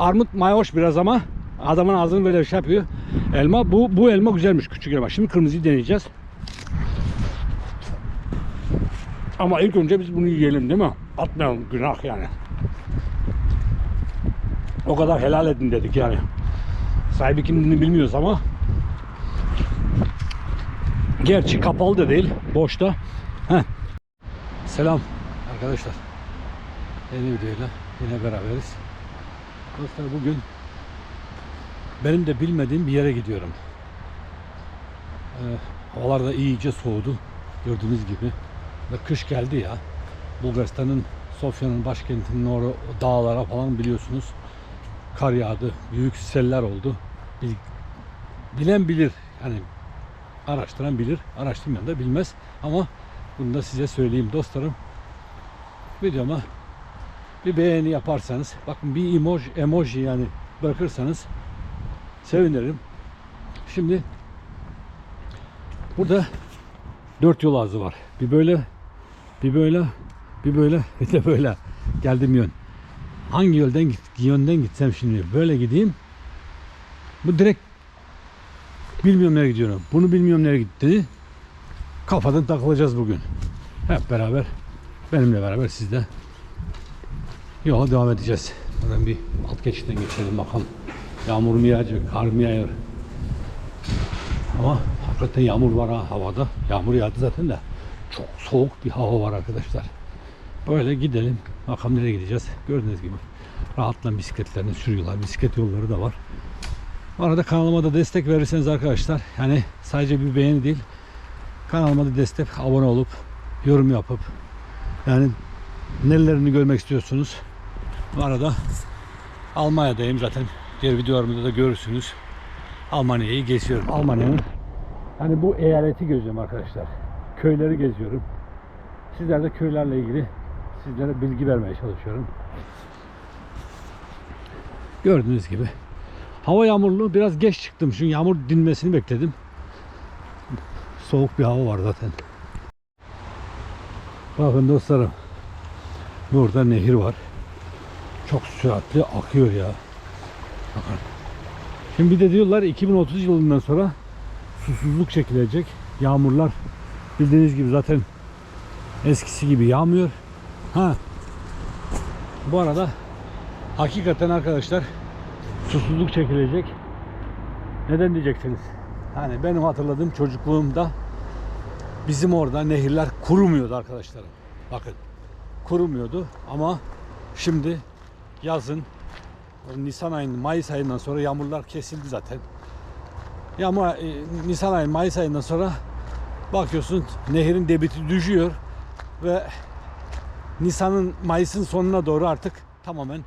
Armut mayoş biraz ama adamın ağzını böyle şey yapıyor. Elma bu bu elma güzelmiş küçük elma. Şimdi kırmızıyı deneyeceğiz. Ama ilk önce biz bunu yiyelim değil mi? Atmayalım günah yani. O kadar helal edin dedik yani. Sahibi kimliğini bilmiyoruz ama Gerçi kapalı da değil. Boşta. Heh. Selam arkadaşlar. Yeni videoyla yine beraberiz. Dostlar bugün benim de bilmediğim bir yere gidiyorum. Ee, havalar da iyice soğudu. Gördüğünüz gibi. Ve kış geldi ya. Bulgaristan'ın Sofya'nın başkentinin orada o dağlara falan biliyorsunuz. Kar yağdı. Büyük seller oldu. Bil- bilen bilir. Yani araştıran bilir. Araştırmayan da bilmez. Ama bunu da size söyleyeyim dostlarım. Videoma bir beğeni yaparsanız bakın bir emoji, emoji yani bırakırsanız sevinirim. Şimdi burada dört yol ağzı var. Bir böyle bir böyle bir böyle bir de böyle geldim yön. Hangi yoldan git, yönden gitsem şimdi böyle gideyim. Bu direkt bilmiyorum nereye gidiyorum. Bunu bilmiyorum nereye gitti. Kafadan takılacağız bugün. Hep beraber benimle beraber sizde yola devam edeceğiz. Buradan bir alt geçitten geçelim bakalım. Yağmur mu yağacak, kar mı yağıyor? Ama hakikaten yağmur var ha havada. Yağmur yağdı zaten de. Çok soğuk bir hava var arkadaşlar. Böyle gidelim. Bakalım nereye gideceğiz. Gördüğünüz gibi rahatla bisikletlerini sürüyorlar. Bisiklet yolları da var. Bu arada kanalıma da destek verirseniz arkadaşlar yani sadece bir beğeni değil kanalıma da destek abone olup yorum yapıp yani nelerini görmek istiyorsunuz. Bu arada Almanya'dayım zaten diğer videolarımda da görürsünüz. Almanya'yı geziyorum. Almanya'nın hani bu eyaleti geziyorum arkadaşlar. Köyleri geziyorum. Sizler de köylerle ilgili sizlere bilgi vermeye çalışıyorum. Gördüğünüz gibi Hava yağmurlu. Biraz geç çıktım. Çünkü yağmur dinmesini bekledim. Soğuk bir hava var zaten. Bakın dostlarım. Burada nehir var. Çok süratli akıyor ya. Bakın. Şimdi bir de diyorlar 2030 yılından sonra susuzluk çekilecek. Yağmurlar bildiğiniz gibi zaten eskisi gibi yağmıyor. Ha. Bu arada hakikaten arkadaşlar susuzluk çekilecek. Neden diyeceksiniz? Yani benim hatırladığım çocukluğumda bizim orada nehirler kurumuyordu arkadaşlarım. Bakın kurumuyordu ama şimdi yazın Nisan ayının Mayıs ayından sonra yağmurlar kesildi zaten. Yağmur e, Nisan ayı Mayıs ayından sonra bakıyorsun nehirin debiti düşüyor ve Nisan'ın Mayıs'ın sonuna doğru artık tamamen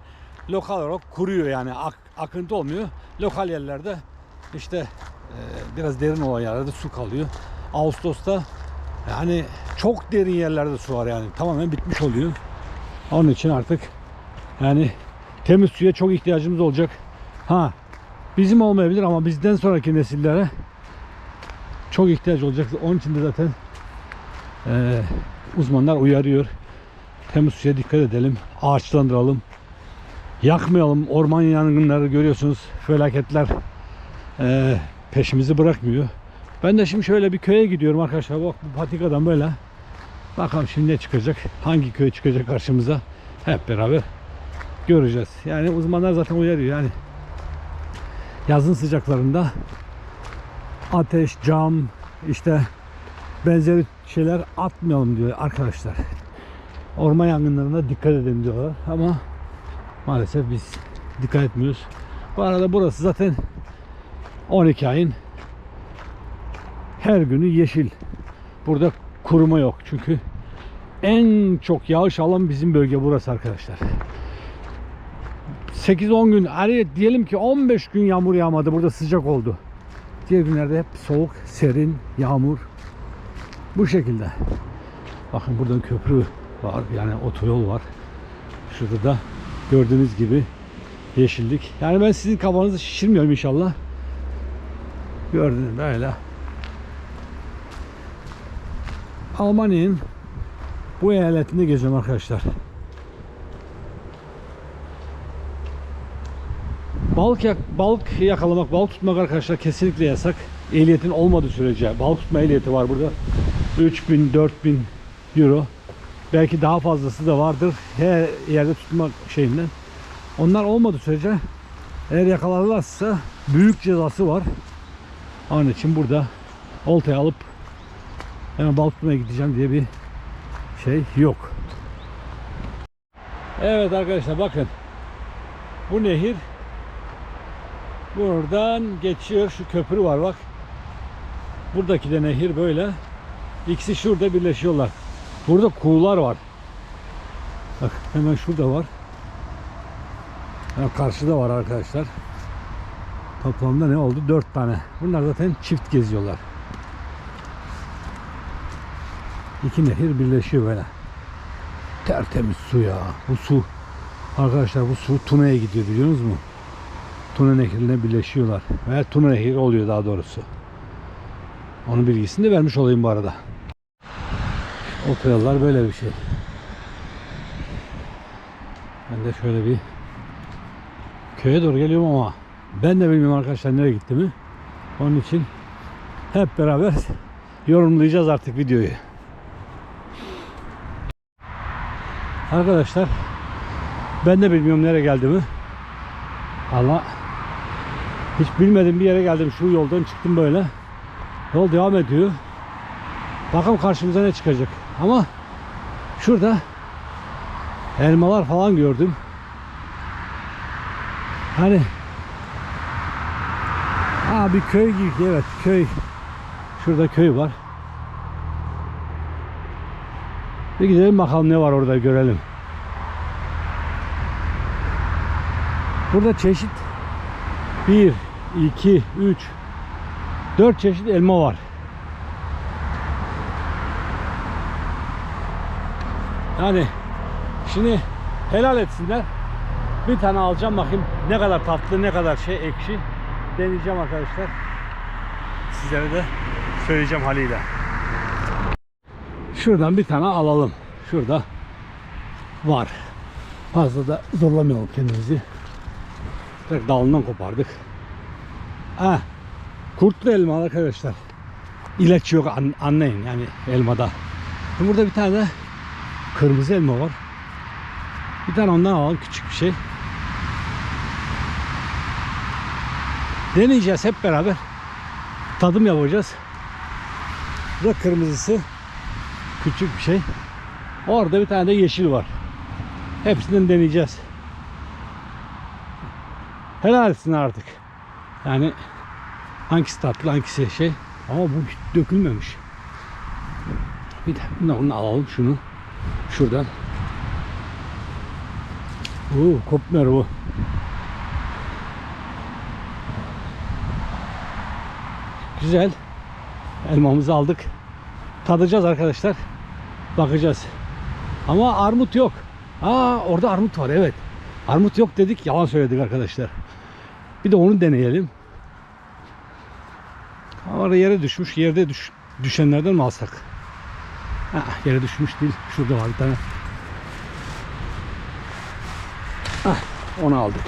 lokal olarak kuruyor yani ak, akıntı olmuyor. Lokal yerlerde işte e, biraz derin olan yerlerde su kalıyor. Ağustos'ta yani çok derin yerlerde su var yani tamamen bitmiş oluyor. Onun için artık yani temiz suya çok ihtiyacımız olacak. Ha bizim olmayabilir ama bizden sonraki nesillere çok ihtiyaç olacak. Onun için de zaten e, uzmanlar uyarıyor. Temiz suya dikkat edelim. Ağaçlandıralım yakmayalım. Orman yangınları görüyorsunuz. Felaketler eee, peşimizi bırakmıyor. Ben de şimdi şöyle bir köye gidiyorum arkadaşlar. Bak bu patikadan böyle. Bakalım şimdi ne çıkacak. Hangi köy çıkacak karşımıza. Hep beraber göreceğiz. Yani uzmanlar zaten uyarıyor. Yani yazın sıcaklarında ateş, cam, işte benzeri şeyler atmayalım diyor arkadaşlar. Orman yangınlarına dikkat edin diyorlar. Ama Maalesef biz dikkat etmiyoruz. Bu arada burası zaten 12 ayın her günü yeşil. Burada kuruma yok çünkü en çok yağış alan bizim bölge burası arkadaşlar. 8-10 gün, hani diyelim ki 15 gün yağmur yağmadı. Burada sıcak oldu. Diğer günlerde hep soğuk, serin, yağmur. Bu şekilde. Bakın buradan köprü var. Yani otoyol var. Şurada da Gördüğünüz gibi yeşillik. Yani ben sizin kafanızı şişirmiyorum inşallah. Gördüğünüz böyle. Almanya'nın bu eyaletinde geziyorum arkadaşlar. Balık yak, balık yakalamak, balık tutmak arkadaşlar kesinlikle yasak. Ehliyetin olmadığı sürece balık tutma ehliyeti var burada. 3000 4000 euro. Belki daha fazlası da vardır. Her yerde tutmak şeyinden. Onlar olmadığı sürece eğer yakalarlarsa büyük cezası var. Onun için burada oltaya alıp hemen balık tutmaya gideceğim diye bir şey yok. Evet arkadaşlar bakın. Bu nehir buradan geçiyor. Şu köprü var bak. Buradaki de nehir böyle. İkisi şurada birleşiyorlar. Burada kuğular var. Bak hemen şurada var. Hemen karşıda var arkadaşlar. Toplamda ne oldu? Dört tane. Bunlar zaten çift geziyorlar. İki nehir birleşiyor böyle. Tertemiz su ya. Bu su arkadaşlar bu su Tuna'ya gidiyor biliyor musunuz? Tuna nehrine birleşiyorlar. Veya Tuna nehri oluyor daha doğrusu. Onun bilgisini de vermiş olayım bu arada. Otoyollar böyle bir şey. Ben de şöyle bir köye doğru geliyorum ama ben de bilmiyorum arkadaşlar nereye gittiğimi. Onun için hep beraber yorumlayacağız artık videoyu. Arkadaşlar ben de bilmiyorum nereye geldiğimi. Allah hiç bilmediğim bir yere geldim. Şu yoldan çıktım böyle. Yol devam ediyor. Bakalım karşımıza ne çıkacak. Ama şurada elmalar falan gördüm. Hani Aa bir köy gibi evet köy. Şurada köy var. Bir gidelim bakalım ne var orada görelim. Burada çeşit 1, 2, 3, 4 çeşit elma var. Yani şimdi helal etsinler. Bir tane alacağım bakayım ne kadar tatlı ne kadar şey ekşi. Deneyeceğim arkadaşlar. Sizlere de söyleyeceğim haliyle. Şuradan bir tane alalım. Şurada var. Fazla da zorlamayalım kendimizi. Direkt dalından kopardık. Ha, kurtlu elma arkadaşlar. İlaç yok an, anlayın yani elmada. Şimdi burada bir tane de kırmızı elma var. Bir tane ondan alalım küçük bir şey. Deneyeceğiz hep beraber. Tadım yapacağız. Bu da kırmızısı. Küçük bir şey. Orada bir tane de yeşil var. Hepsinden deneyeceğiz. Helal etsin artık. Yani hangisi tatlı hangisi şey. Ama bu hiç dökülmemiş. Bir de bunu alalım şunu. Şuradan. Oo, kopmuyor bu. Güzel. Elmamızı aldık. Tadacağız arkadaşlar. Bakacağız. Ama armut yok. Aa orada armut var evet. Armut yok dedik yalan söyledik arkadaşlar. Bir de onu deneyelim. Orada yere düşmüş. Yerde düş, düşenlerden mi alsak? Ha, yere düşmüş değil. Şurada var bir tane. Hah, onu aldık.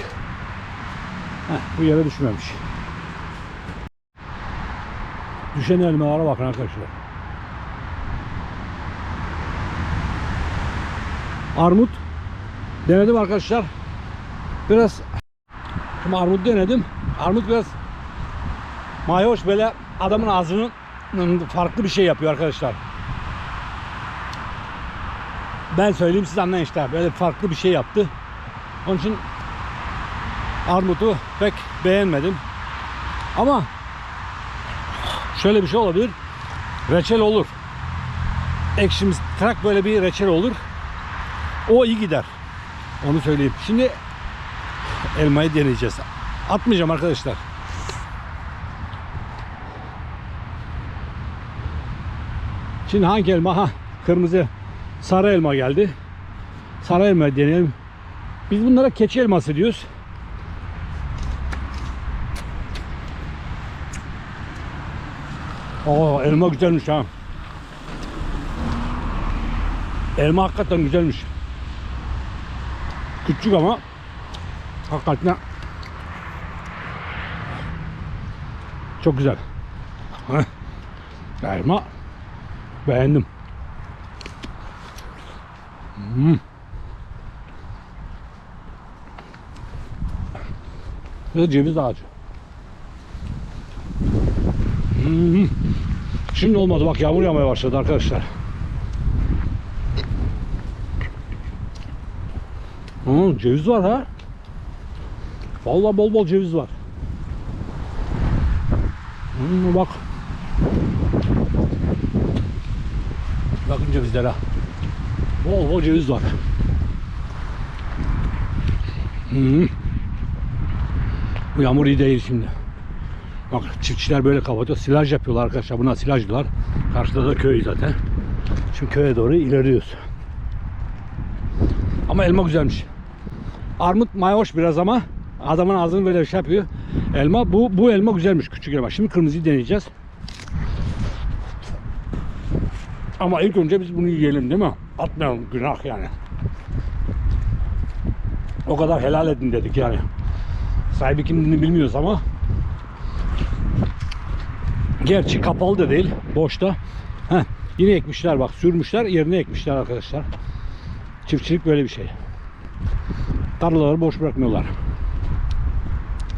Heh, bu yere düşmemiş. Düşen elmalara bakın arkadaşlar. Armut denedim arkadaşlar. Biraz şimdi armut denedim. Armut biraz mayoş böyle adamın ağzının farklı bir şey yapıyor arkadaşlar. Ben söyleyeyim siz anlayın işte. Böyle farklı bir şey yaptı. Onun için armutu pek beğenmedim. Ama şöyle bir şey olabilir. Reçel olur. Ekşimiz trak böyle bir reçel olur. O iyi gider. Onu söyleyeyim. Şimdi elmayı deneyeceğiz. Atmayacağım arkadaşlar. Şimdi hangi elma? Ha, kırmızı sarı elma geldi. Sarı elma deneyelim. Biz bunlara keçi elması diyoruz. Oo elma güzelmiş ha. Elma hakikaten güzelmiş. Küçük ama hakikaten Çok güzel. Elma. Beğendim. Hmm. Ve ceviz ağacı. Hmm. Şimdi olmadı bak yağmur yağmaya başladı arkadaşlar. Hmm, ceviz var ha. Vallahi bol bol ceviz var. Hmm, bak. Bakın cevizlere. Bol bol ceviz var. Hmm. Bu yağmur iyi değil şimdi. Bak çiftçiler böyle kapatıyor. Silaj yapıyorlar arkadaşlar. Buna silaj diyorlar. Karşıda da köy zaten. Şimdi köye doğru ilerliyoruz. Ama elma güzelmiş. Armut mayoş biraz ama adamın ağzını böyle şey yapıyor. Elma bu bu elma güzelmiş küçük elma. Şimdi kırmızıyı deneyeceğiz. Ama ilk önce biz bunu yiyelim değil mi? Atmayalım günah yani. O kadar helal edin dedik yani. Sahibi kimliğini bilmiyoruz ama Gerçi kapalı da değil. Boşta. Heh, yine ekmişler bak. Sürmüşler yerine ekmişler arkadaşlar. Çiftçilik böyle bir şey. Tarlaları boş bırakmıyorlar.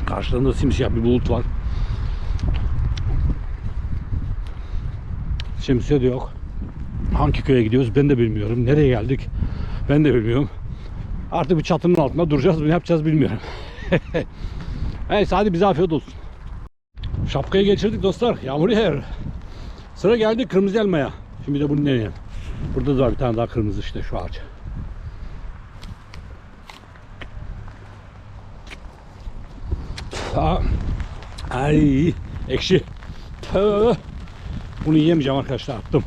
Karşılarında simsiyah bir bulut var. Şemsiye de yok. Hangi köye gidiyoruz ben de bilmiyorum. Nereye geldik ben de bilmiyorum. Artık bir çatının altında duracağız mı ne yapacağız bilmiyorum. Neyse hadi bize afiyet olsun. Şapkayı geçirdik dostlar. Yağmur yağıyor. Sıra geldi kırmızı elmaya. Şimdi de bunu deneyelim. Burada da var bir tane daha kırmızı işte şu ağaç. Aa, ay ekşi. Tüh. Bunu yiyemeyeceğim arkadaşlar attım.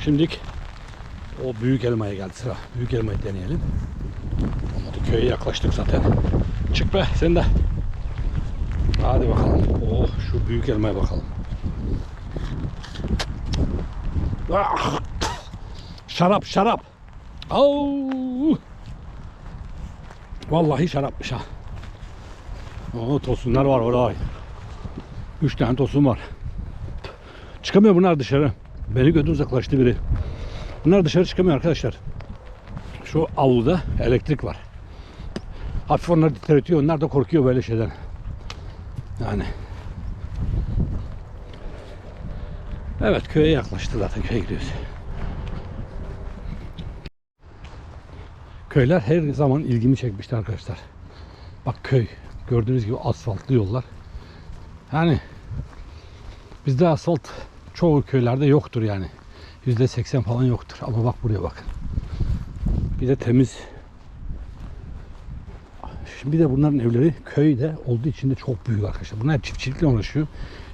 Şimdilik o büyük elmaya geldi sıra. Büyük elmayı deneyelim. Olmadı köye yaklaştık zaten. Çık be sen de. Hadi bakalım. Oh şu büyük elmaya bakalım. Ah! Şarap şarap. Au! Vallahi şarapmış ha. Oo tosunlar var orada. Üç tane tosun var. Çıkamıyor bunlar dışarı. Beni gördü uzaklaştı biri. Bunlar dışarı çıkamıyor arkadaşlar. Şu avluda elektrik var. Hafif onları titretiyor. Onlar da korkuyor böyle şeyden. Yani. Evet köye yaklaştı zaten köye gidiyoruz. Köyler her zaman ilgimi çekmişti arkadaşlar. Bak köy. Gördüğünüz gibi asfaltlı yollar. Yani bizde asfalt çoğu köylerde yoktur yani. Yüzde seksen falan yoktur. Ama bak buraya bakın. Bir de temiz. Şimdi de bunların evleri köyde olduğu için de çok büyük arkadaşlar. Bunlar çiftçilikle uğraşıyor.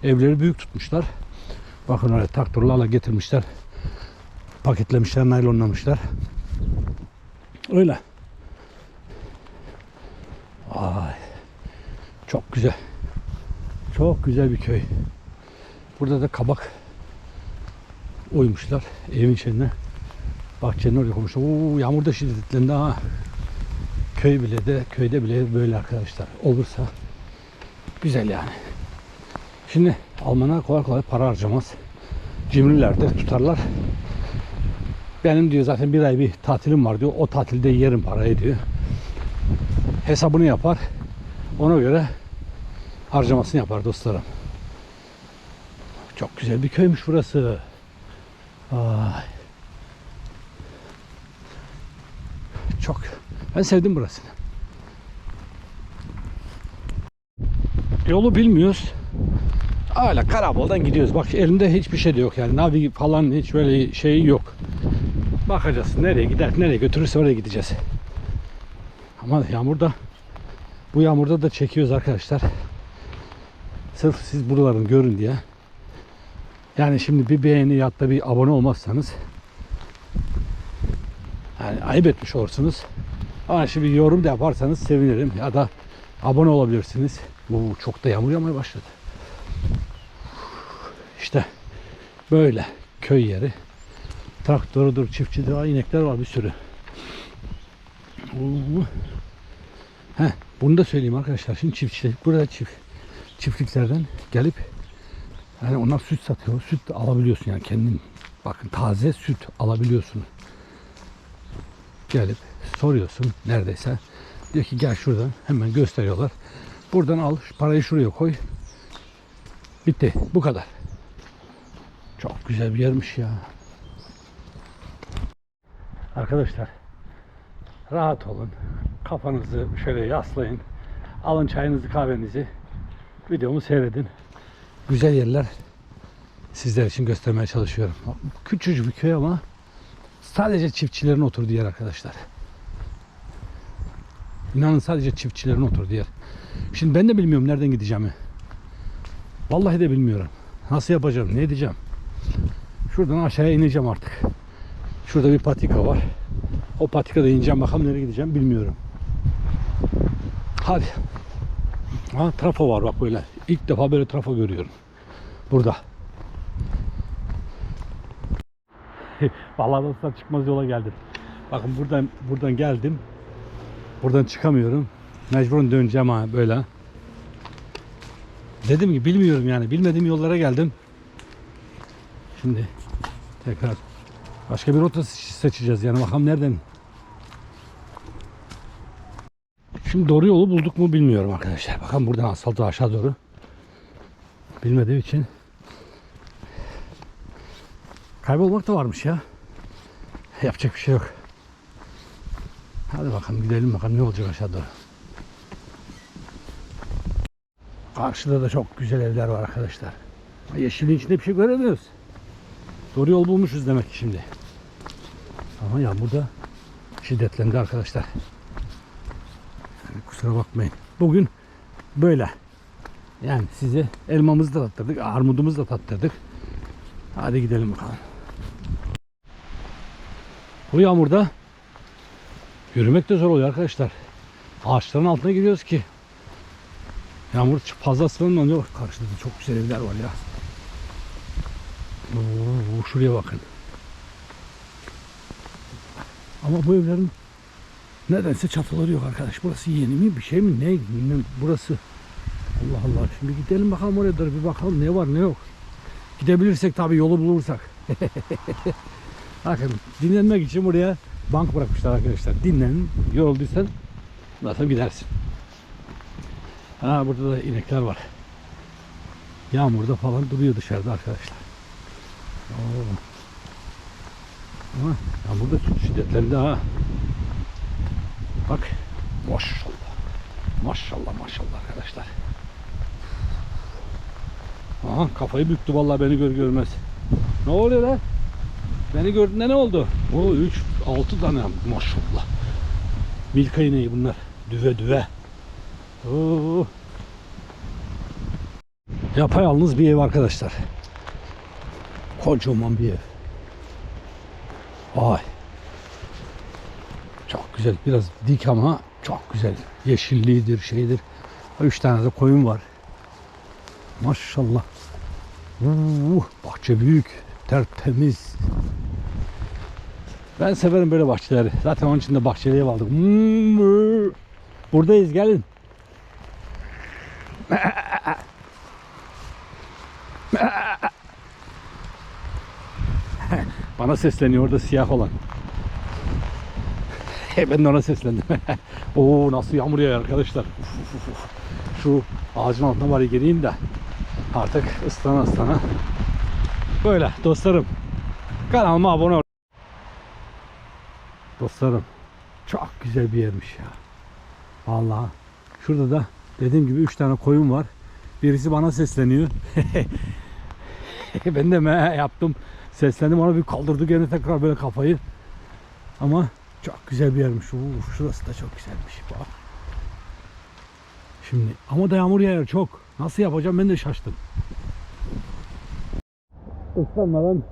Evleri büyük tutmuşlar. Bakın öyle traktörlerle getirmişler. Paketlemişler, naylonlamışlar. Öyle. Ay. Çok güzel. Çok güzel bir köy. Burada da kabak oymuşlar evin içine. Bahçenin oraya koymuşlar. Oo, yağmur da şiddetlendi ha. Köy bile de köyde bile böyle arkadaşlar. Olursa güzel yani. Şimdi Almanlar kolay kolay para harcamaz. Cimriler de tutarlar. Benim diyor zaten bir ay bir tatilim var diyor. O tatilde yerim parayı diyor. Hesabını yapar. Ona göre harcamasını yapar dostlarım. Çok güzel bir köymüş burası. Ay. Çok. Ben sevdim burasını. Yolu bilmiyoruz. Öyle karaboldan gidiyoruz. Bak elimde hiçbir şey de yok yani. Navi falan hiç böyle şey yok. Bakacağız. Nereye gider, nereye götürürse oraya gideceğiz. Ama yağmurda bu yağmurda da çekiyoruz arkadaşlar. Sırf siz buraların görün diye. Yani şimdi bir beğeni ya da bir abone olmazsanız yani ayıp etmiş olursunuz. Ama şimdi yorum da yaparsanız sevinirim. Ya da abone olabilirsiniz. Bu çok da yağmur yağmaya başladı. İşte böyle köy yeri. Traktörüdür, çiftçidir, inekler var bir sürü. Oo. Bunu da söyleyeyim arkadaşlar. Şimdi çiftçilik burada çift çiftliklerden gelip yani onlar süt satıyor. Süt alabiliyorsun yani kendin. Bakın taze süt alabiliyorsun. Gelip soruyorsun neredeyse. Diyor ki gel şuradan hemen gösteriyorlar. Buradan al parayı şuraya koy. Bitti. Bu kadar. Çok güzel bir yermiş ya. Arkadaşlar rahat olun. Kafanızı şöyle yaslayın. Alın çayınızı kahvenizi. Videomu seyredin. Güzel yerler sizler için göstermeye çalışıyorum. Küçücük bir köy ama sadece çiftçilerin oturduğu yer arkadaşlar. İnanın sadece çiftçilerin oturduğu yer. Şimdi ben de bilmiyorum nereden gideceğimi. Vallahi de bilmiyorum. Nasıl yapacağım, ne edeceğim. Şuradan aşağıya ineceğim artık. Şurada bir patika var. O patikada ineceğim bakalım nereye gideceğim bilmiyorum. Hadi. Ha trafo var bak böyle. İlk defa böyle trafo görüyorum. Burada. Vallahi dostlar çıkmaz yola geldim. Bakın buradan buradan geldim. Buradan çıkamıyorum. Mecburen döneceğim ha böyle. Dedim ki bilmiyorum yani. Bilmediğim yollara geldim. Şimdi tekrar başka bir rota seçeceğiz yani bakalım nereden. Şimdi doğru yolu bulduk mu bilmiyorum arkadaşlar. Bakalım buradan asfaltı aşağı doğru. Bilmediğim için kaybolmak da varmış ya. Yapacak bir şey yok. Hadi bakalım gidelim bakalım ne olacak aşağı doğru. Karşıda da çok güzel evler var arkadaşlar. Yeşilin içinde bir şey göremiyoruz. Doğru yol bulmuşuz demek ki şimdi. Ama ya burada şiddetlendi arkadaşlar. Yani kusura bakmayın. Bugün böyle. Yani size elmamızı da tattırdık, armudumuzu da tattırdık. Hadi gidelim bakalım. Bu yağmurda yürümek de zor oluyor arkadaşlar. Ağaçların altına giriyoruz ki Yağmur fazla ıslanmıyor. Karşıda da çok güzel evler var ya. Oo, şuraya bakın. Ama bu evlerin nedense çatıları yok arkadaş. Burası yeni mi bir şey mi ne bilmem burası. Allah Allah. Şimdi gidelim bakalım oraya doğru bir bakalım ne var ne yok. Gidebilirsek tabii yolu bulursak. Bakın dinlenmek için buraya bank bırakmışlar arkadaşlar. Dinlenin. Yorulduysan zaten gidersin. Ha burada da inekler var. Yağmurda falan duruyor dışarıda arkadaşlar. Oo. Ama yağmurda çok şiddetlendi ha. Bak. Maşallah. Maşallah maşallah arkadaşlar. Aha kafayı büktü vallahi beni gör görmez. Ne oluyor lan? Beni gördüğünde ne oldu? O 3 6 tane maşallah. Milka ineği bunlar. Düve düve. Oo. Yapayalnız bir ev arkadaşlar. Kocaman bir ev. Vay. Çok güzel. Biraz dik ama çok güzel. Yeşilliğidir, şeydir. Üç tane de koyun var. Maşallah. Uh, bahçe büyük. Tertemiz. Ben severim böyle bahçeleri. Zaten onun için de bahçeli ev aldık. Hmm, Buradayız gelin. Bana sesleniyor orada siyah olan. ben de ona seslendim. Oo nasıl yağmur yağıyor arkadaşlar. Uf, uf, uf. Şu ağacın altına ya gireyim de artık ıslana ıslana. Böyle dostlarım. Kanalıma abone ol. Dostlarım çok güzel bir yermiş ya. Vallahi şurada da dediğim gibi 3 tane koyun var. Birisi bana sesleniyor. ben de me yaptım. Seslendim ona bir kaldırdı gene tekrar böyle kafayı. Ama çok güzel bir yermiş. Uf, şurası da çok güzelmiş. Bak. Şimdi ama da yağmur yağıyor çok. Nasıl yapacağım ben de şaştım. Islanmadan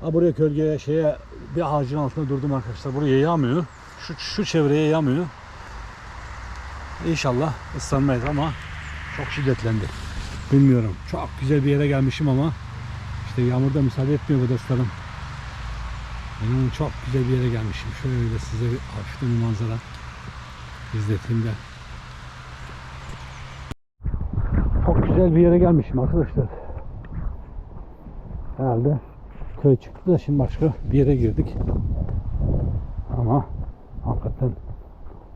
ha buraya kölgeye şeye bir ağacın altında durdum arkadaşlar. Buraya yağmıyor. Şu, şu çevreye yağmıyor. İnşallah ıslanmayız ama çok şiddetlendi. Bilmiyorum. Çok güzel bir yere gelmişim ama işte yağmur da müsaade etmiyor bu dostlarım. İnanın çok güzel bir yere gelmişim. Şöyle size bir hafiften bir manzara izleteyim de. Çok güzel bir yere gelmişim arkadaşlar. Herhalde köy çıktı da şimdi başka bir yere girdik. Ama hakikaten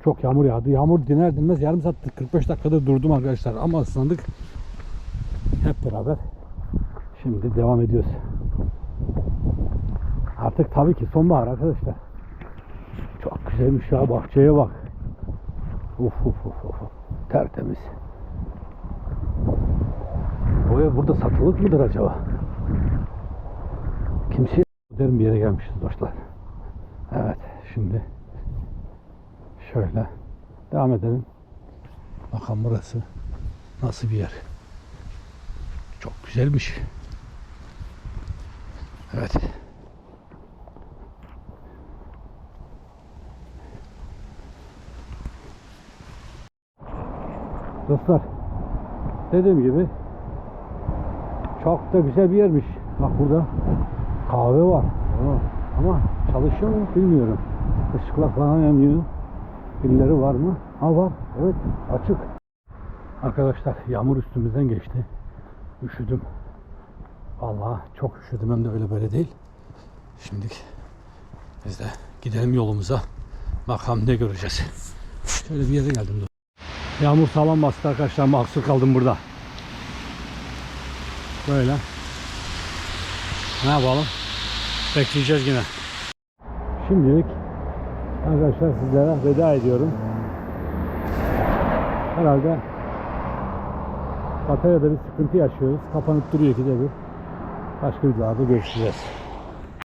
çok yağmur yağdı. Yağmur diner dinmez yarım saat 45 dakikada durdum arkadaşlar ama ıslandık. Hep beraber şimdi devam ediyoruz. Artık tabii ki sonbahar arkadaşlar. Çok güzelmiş ya bahçeye bak. Uf uf uf uf. Tertemiz. Bu ev burada satılık mıdır acaba? Kimse derin bir yere gelmişiz dostlar. Evet şimdi şöyle devam edelim. Bakalım burası nasıl bir yer. Çok güzelmiş. Evet. Dostlar dediğim gibi çok da güzel bir yermiş. Bak burada kahve var. Ama çalışıyor mu bilmiyorum. Işıklar falan yanıyor. Birileri var mı? Ha var. Evet açık. Arkadaşlar yağmur üstümüzden geçti. Üşüdüm. Vallahi çok üşüdüm hem de öyle böyle değil. Şimdi biz de gidelim yolumuza. Bakalım ne göreceğiz. Şöyle bir yere geldim. dur. Yağmur sağlam bastı arkadaşlar. Mahsur kaldım burada. Böyle. Ne yapalım? Bekleyeceğiz yine. Şimdilik arkadaşlar sizlere veda ediyorum. Herhalde bataryada bir sıkıntı yaşıyoruz. Kapanıp duruyor ki de bir. Başka videolarda görüşeceğiz.